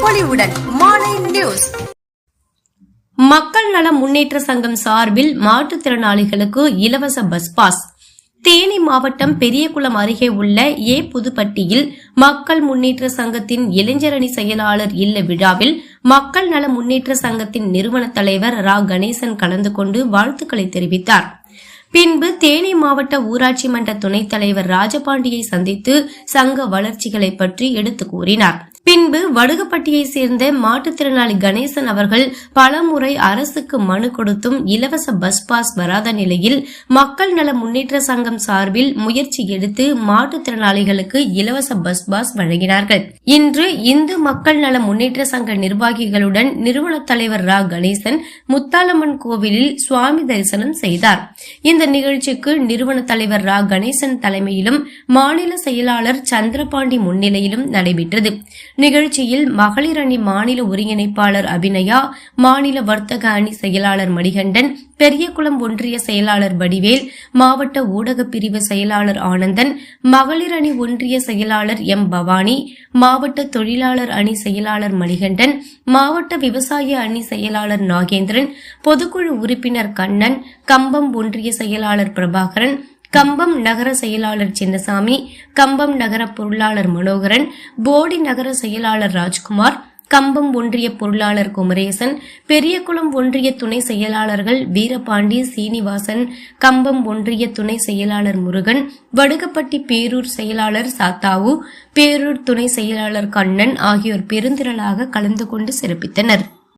மாலை நியூஸ். மக்கள் நல முன்னேற்ற சங்கம் சார்பில் மாற்றுத்திறனாளிகளுக்கு இலவச பஸ் பாஸ் தேனி மாவட்டம் பெரியகுளம் அருகே உள்ள ஏ புதுப்பட்டியில் மக்கள் முன்னேற்ற சங்கத்தின் இளைஞரணி செயலாளர் இல்ல விழாவில் மக்கள் நல முன்னேற்ற சங்கத்தின் நிறுவன தலைவர் ரா. கணேசன் கலந்து கொண்டு வாழ்த்துக்களை தெரிவித்தார். பின்பு தேனி மாவட்ட ஊராட்சி மன்ற துணைத் தலைவர் ராஜபாண்டியை சந்தித்து சங்க வளர்ச்சிகளை பற்றி எடுத்து கூறினார். பின்பு வடுகப்பட்டியை சேர்ந்த மாற்றுத்திறனாளி கணேசன் அவர்கள் பலமுறை அரசுக்கு மனு கொடுத்தும் இலவச பஸ் பாஸ் வராத நிலையில் மக்கள் நல முன்னேற்ற சங்கம் சார்பில் முயற்சி எடுத்து மாற்றுத்திறனாளிகளுக்கு இலவச பஸ் பாஸ் வழங்கினார்கள். இன்று இந்து மக்கள் நல முன்னேற்ற சங்க நிர்வாகிகளுடன் நிறுவன தலைவர் ரா. கணேசன் முத்தாலம்மன் கோவிலில் சுவாமி தரிசனம் செய்தார். இந்த நிகழ்ச்சிக்கு நிறுவன தலைவர் ரா. கணேசன் தலைமையிலும் மாநில செயலாளர் சந்திரபாண்டி முன்னிலையிலும் நடைபெற்றது. நிகழ்ச்சியில் மகளிர் அணி மாநில ஒருங்கிணைப்பாளர் அபிநயா மாநில வர்த்தக அணி செயலாளர் மணிகண்டன் பெரியகுளம் ஒன்றிய செயலாளர் வடிவேல் மாவட்ட ஊடக பிரிவு செயலாளர் ஆனந்தன் மகளிர் அணி ஒன்றிய செயலாளர் எம் பவானி மாவட்ட தொழிலாளர் அணி செயலாளர் மணிகண்டன் மாவட்ட விவசாய அணி செயலாளர் நாகேந்திரன் பொதுக்குழு உறுப்பினர் கண்ணன் கம்பம் ஒன்றிய செயலாளர் பிரபாகரன் கம்பம் நகர செயலாளர் சின்னசாமி கம்பம் நகர பொருளாளர் மனோகரன் போடி நகர செயலாளர் ராஜ்குமார் கம்பம் ஒன்றிய பொருளாளர் குமரேசன் பெரியகுளம் ஒன்றிய துணை செயலாளர்கள் வீரபாண்டி சீனிவாசன் கம்பம் ஒன்றிய துணை செயலாளர் முருகன் வடுகப்பட்டி பேரூர் செயலாளர் சாத்தாவு பேரூர் துணை செயலாளர் கண்ணன் ஆகியோர் பெருந்திரளாக கலந்து கொண்டு சிறப்பித்தனர்.